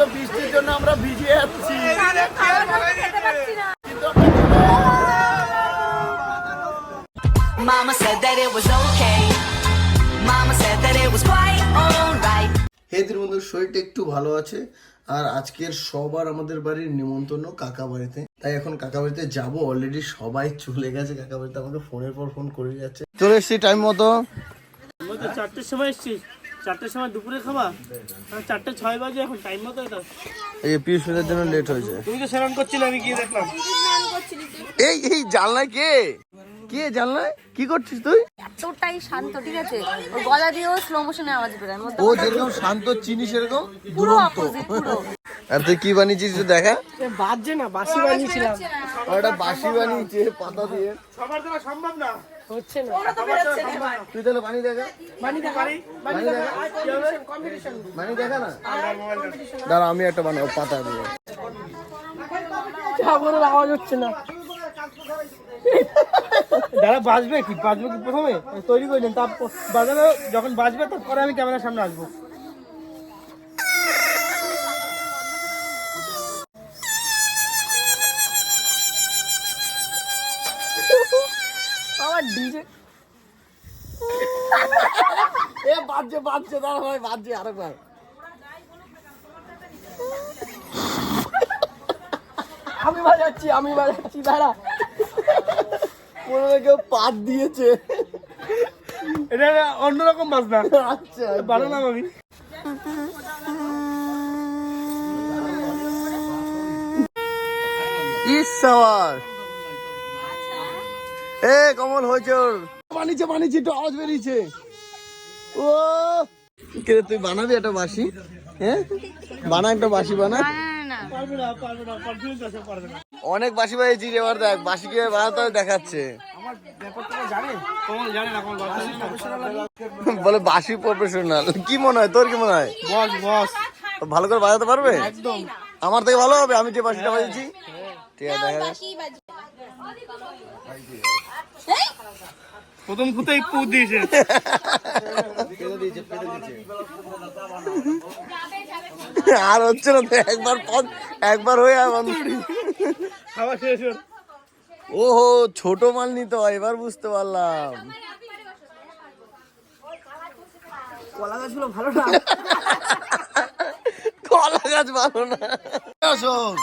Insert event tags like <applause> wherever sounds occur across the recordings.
রীতিমতো বৃষ্টির জন্য আমরা ভিজে যাচ্ছি খেতে পারছি না কিন্তু আমরা Mama said that it was okay. Mama said that it was quite alright. হেদের বন্ধু শরীরটা একটু ভালো আছে আর আজকের সবার আমাদের বাড়ির নিমন্ত্রণ কাকা বাড়িতে। তাই এখন কাকা বাড়িতে যাব অলরেডি সবাই চলে গেছে কাকা বাড়িতে আমাকে ফোনের পর ফোন করে যাচ্ছে। চলে এসছি টাইম মতো। চারটের সময় এসছি চারটের সময় দুপুরে খাবা? আর চারটে ছয় বাজে এখন টাইম মতো এটা। এই পিউষ জন্য লেট হয়েছে। তুমি তো স্নান করছিলে আমি গিয়ে দেখলাম। এই এই জানলায় কে? কে জানলায় কি করছিস তুই? এতটাই শান্ত ঠিক আছে? ওর গলা দিয়েও স্লো মোশনে আওয়াজ বেরোয় ও যেরকম শান্ত চিনি সেরকম পুরো অপোজিট পুরো। আর তুই কি বানিয়েছিস দেখা? বাজছে না বাসি বানিয়েছিলাম। ওটা বাসি বানিয়েছে পাতা দিয়ে। সবার দ্বারা সম্ভব না। হচ্ছে না। তুই তাহলে বানিয়ে দেখা? বানি পারি বানিয়ে দেখা? বানিয়ে দেখা না? দাঁড়া আমি একটা বানাবো পাতা দিয়ে। ছাগলের আওয়াজ হচ্ছে না। দাদা বাজবে কি? বাজবে কি প্রথমে? তৈরি করে নেন। তারপর বাজাবে যখন বাজবে তারপরে আমি ক্যামেরার সামনে আসব। আমার ডিজে এ বাজছে বাজছে দাঁড়া ভাই বাজছে আরেকবার আমি বাজাচ্ছি আমি বাজাচ্ছি দাঁড়া। মনে হয় কেউ পাত দিয়েছে। এটা একটা অন্যরকম বাজনা। আচ্ছা বানালাম আমি। ইসাওয়ার এ কমল হয়েছে ওর বানিয়েছে বানিয়েছে একটু আওয়াজ বেরিয়েছে। ও। কে তুই বানাবি একটা বাসি? হ্যাঁ? বানা একটা বাসি বানা। পারবে না পারবে না পারবে না। অনেক বাসি বানিয়েছি এবার দেখ বাসি কে হয় দেখাচ্ছে বলে বাসি প্রফেশনাল কি মনে হয়? তোর কি মনে হয়? বস বস। ভালো করে বাজাতে পারবে? একদম। আমার থেকে ভালো হবে আমি যে বাসিটা বাজিয়েছি। ঠিক আছে দেখা যাক। প্রথম ফুতেই পু দিয়েছে। আর হচ্ছে না একবার পদ- একবার হয়ে আর বন্ধ খাওয়া শেষ। ওহো ছোট মাল নিতে হয় এবার বুঝতে পারলাম। কলা গাছ ভালো না? শোন,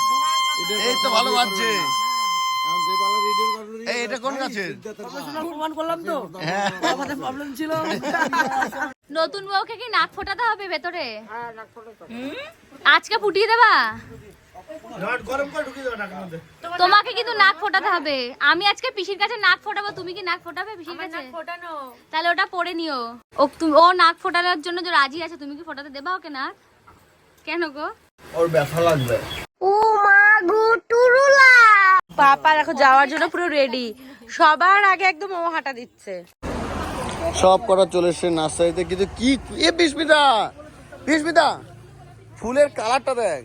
এই তো ভালো এই এটা কোন গাছের হ্যাঁ। নতুন বউকে কি নাক ফোটাতে হবে ভেতরে? আজকে ফুটিয়ে দেবা? নাট গরম করে ঢুকিয়ে দেবে নাকের মধ্যে। তোমাকে কিন্তু নাক ফোটাতে হবে। আমি আজকে পিসির কাছে নাক ফোটাবো তুমি কি নাক ফোটাবে পিসির কাছে? ফোটানো। তাহলে ওটা পরে নিও। ও তুমি ও নাক ফোটানোর জন্য যে রাজি আছে তুমি কি ফোটাতে দেবা ওকে নাক? কেন গো? ওর ব্যথা লাগবে। ও মা গো টুরুলা! পাপা দেখো যাওয়ার জন্য পুরো রেডি সবার আগে একদম ও হাঁটা দিচ্ছে। সব করা চলে এসছে নার্সারিতে। কিন্তু কি? এ বিস্মিতা! বিস্মিতা! ফুলের কালারটা দেখ।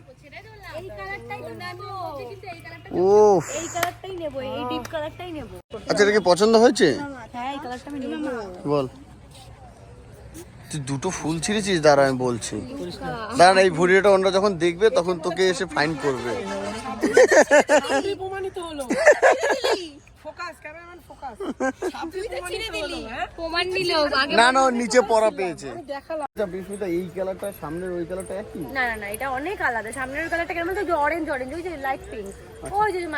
এই কালারটাই তো নেব। উফ। এই কালারটাই নেব এই ডিপ কালারটাই নেব। আচ্ছা এটা কি পছন্দ হয়েছে? হ্যাঁ এই কালারটা আমি নেব। বল। তুই দুটো ফুল ছিঁড়েছিস? দাঁড়া আমি বলছি। দাঁড়া এই ভিডিওটা অন্য যখন দেখবে তখন তোকে এসে ফাইন করবে। না না নিচে পড়া পেয়েছে। আচ্ছা বিস্মিতা এই কালারটা সামনের ওই কালারটা একই? না না না এটা অনেক আলাদা। সামনের কালারটা কেমন তো অরেঞ্জ অরেঞ্জ ওই যে লাইট পিঙ্ক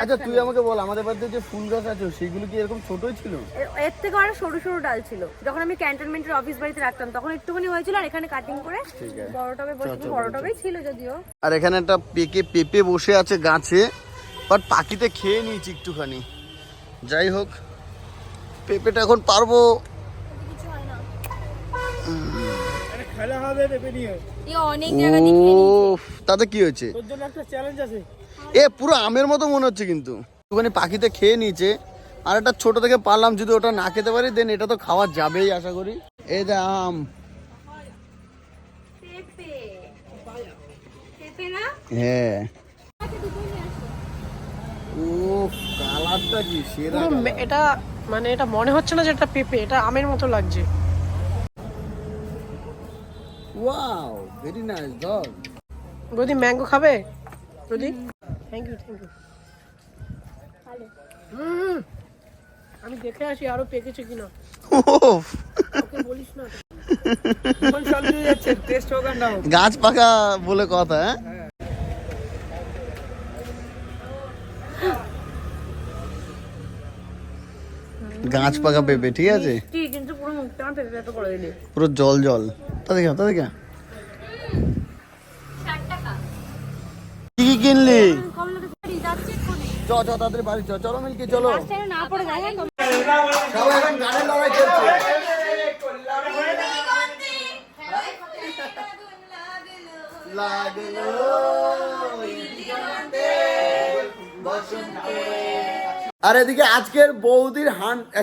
আচ্ছা। তুই আমাকে বল আমাদের বাড়িতে যে ফুল গাছ আছে সেগুলো কি এরকম ছোটই ছিল? এর- থেকে আরও সরু সরু ডাল ছিল। যখন আমি ক্যান্টনমেন্টের অফিস বাড়িতে রাখতাম তখন একটুখানি হয়েছিল আর এখানে কাটিং করে বড় টবে বসে বড় টবেই ছিল যদিও। আর এখানে একটা পেকে পেঁপে বসে আছে গাছে। বাট পাখিতে খেয়ে নিয়েছি একটুখানি। যাই হোক পেঁপেটা এখন পারব। খেলা হবে পেপে নিয়ে। এই অনেক ও তাতে কি হয়েছে? তোর জন্য একটা চ্যালেঞ্জ আছে। এ পুরো আমের মতো মনে হচ্ছে কিন্তু। একটুখানি পাখিতে খেয়ে নিয়েছে। আর একটা ছোট থেকে পারলাম যদি ওটা না খেতে পারি দেন এটা তো খাওয়া যাবেই আশা করি। এই যে আম। হ্যাঁ। ও কালারটা কি সেরা এটা মানে এটা মনে হচ্ছে না যে এটা পেঁপে এটা আমের মতো লাগছে। ওয়াও ভেরি নাইস ডগ বৌদি ম্যাঙ্গো খাবে? বৌদি? থ্যাংক ইউ থ্যাংক ইউ আমি দেখে আসি আরও পেকেছে কিনা। বলিস না। গাছ পাকা বলে কথা হ্যাঁ? গাছ পাকা পেঁপে ঠিক আছে কিন্তু পুরো মুখটা আমার পেঁপে পেঁপে করে দিলি পুরো জল জল তা দেখা তা দেখা কি কিনলি চ চ বাড়ি চ চলো মিলকে চলো রাস্তায় না পড়ে যায় হ্যাঁ? সবাই এখন গানের লড়াই চলছে লাগল আর এদিকে আজকের বৌদির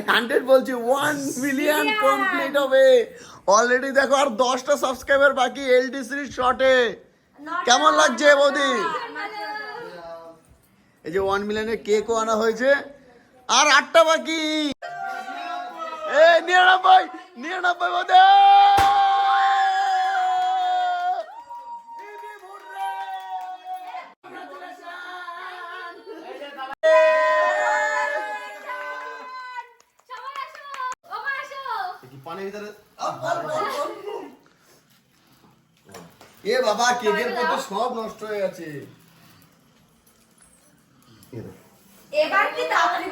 হান্ড্রেড বলছি ওয়ান মিলিয়ন কমপ্লিট হবে। অলরেডি দেখো আর দশটা সাবস্ক্রাইবার বাকি এলডি সিরিজ শর্টে কেমন লাগছে বৌদি? এই যে ওয়ান মিলিয়নের কেকও আনা হয়েছে। আর আটটা বাকি। এ নিরানব্বই নিরানব্বই বোধ আসো পানির ভিতরে। এ বাবা কেকের কত সব নষ্ট হয়ে গেছে। এবার কি তাড়াতাড়ি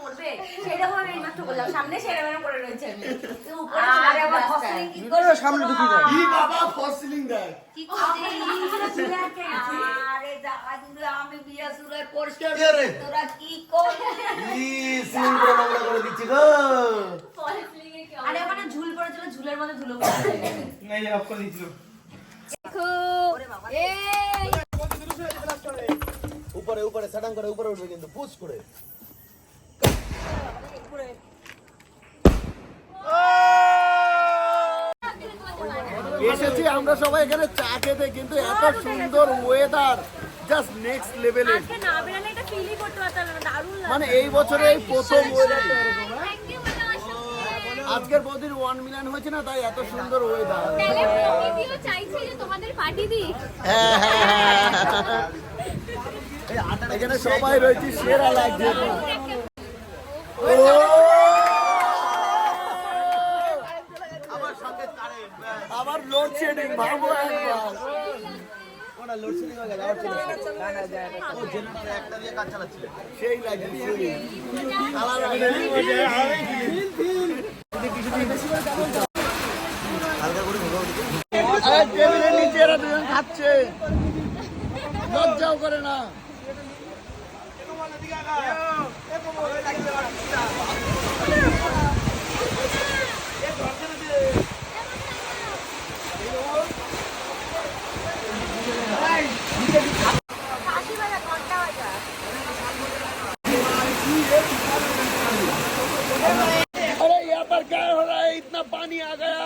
পড়বে। সেরকম আমি এইমাত্র করলাম, সামনে সেরকম করে রয়েছে আমি। তো উপরে চলে আসি রাস্তায়। কি বাবা ফর সিলিং দেয়। কি? আরে দাদা আমি বিয়ে কে তোরা কি ই করে নোংরা করে দিচ্ছি গো। ceiling এ কি আরে ওখানে ঝুল পড়েছিল, ঝুলের মধ্যে ধুলো পড়ে গেছে। দেখো, এই, উপরে উপরে সাডান করে উপরে উঠবে কিন্তু পুশ করে। এসেছি আমরা সবাই এখানে চা খেতে কিন্তু এত সুন্দর ওয়েদার জাস্ট নেক্সট লেভেলে। মানে এই বছরে এই প্রথম ওয়েদারটা এরকম আজকের বৌদির ওয়ান মিলিয়ন হয়েছে না তাই এত সুন্দর ওয়েদার হ্যাঁ হ্যাঁ হ্যাঁ। <laughs> এখানে সবাই রয়েছে সেরা লাগছে। ও! আবার লোডশেডিং ভাবো একবার। সেই লাগছে সেই। আরে টেবিলের নিচে এরা দুজন খাচ্ছে। লজ্জাও করে না। पर क्या हो रहा है इतना पानी आ गया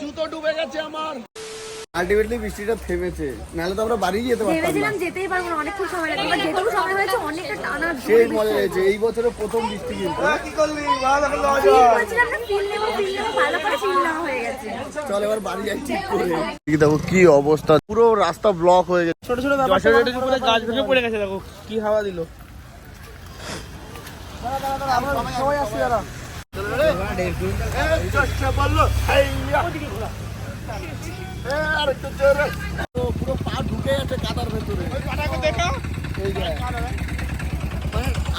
জুতো ডুবে গেছে আমার আলটিমেটলি বৃষ্টিটা থেমেছে নাহলে তো আমরা বাড়ি যেতে পারতাম না ভেবেছিলাম যেতেই পারবো না অনেকক্ষণ সময় লাগবে এবার যেটুকু সময় হয়েছে অনেকটা টানা সেই মজা হয়েছে এই বছরের প্রথম বৃষ্টি কিন্তু ফিল করছিলাম না ফিল নেবো ফিল নেবো ভালো করে ফিল নেওয়া হয়ে গেছে চল এবার বাড়ি যাই ঠিক করে কি দেখো কি অবস্থা পুরো রাস্তা ব্লক হয়ে গেছে ছোট ছোট ব্যাপার উপরে গাছ ভেঙে পড়ে গেছে দেখো কি হাওয়া দিল সবাই আসছে যারা বলল আরেকটু জোরে তো পুরো পা ঢুকে কাদার ভেতরে এই যে।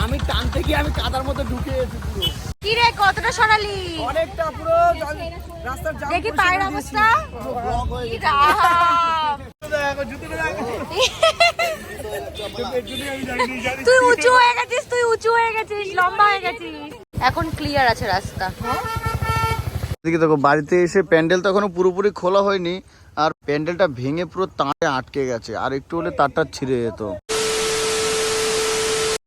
আমি টানতে গিয়ে আমি কাদার মধ্যে ঢুকে গেছি পুরো কি রে কতটা সরালি অনেকটা পুরো রাস্তার জাম দেখি পায়ের অবস্থা। ব্লক হয়ে গেছে। <laughs> <laughs> তুই উঁচু হয়ে গেছিস, তুই উঁচু হয়ে গেছিস, লম্বা হয়ে গেছিস। এখন ক্লিয়ার আছে রাস্তা। দেখি দেখো, বাড়িতে এসে প্যান্ডেল তো এখনও পুরোপুরি খোলা হয়নি, আর প্যান্ডেলটা ভেঙে পুরো তাঁরে আটকে গেছে, আর একটু হলে তারটা ছিঁড়ে যেত।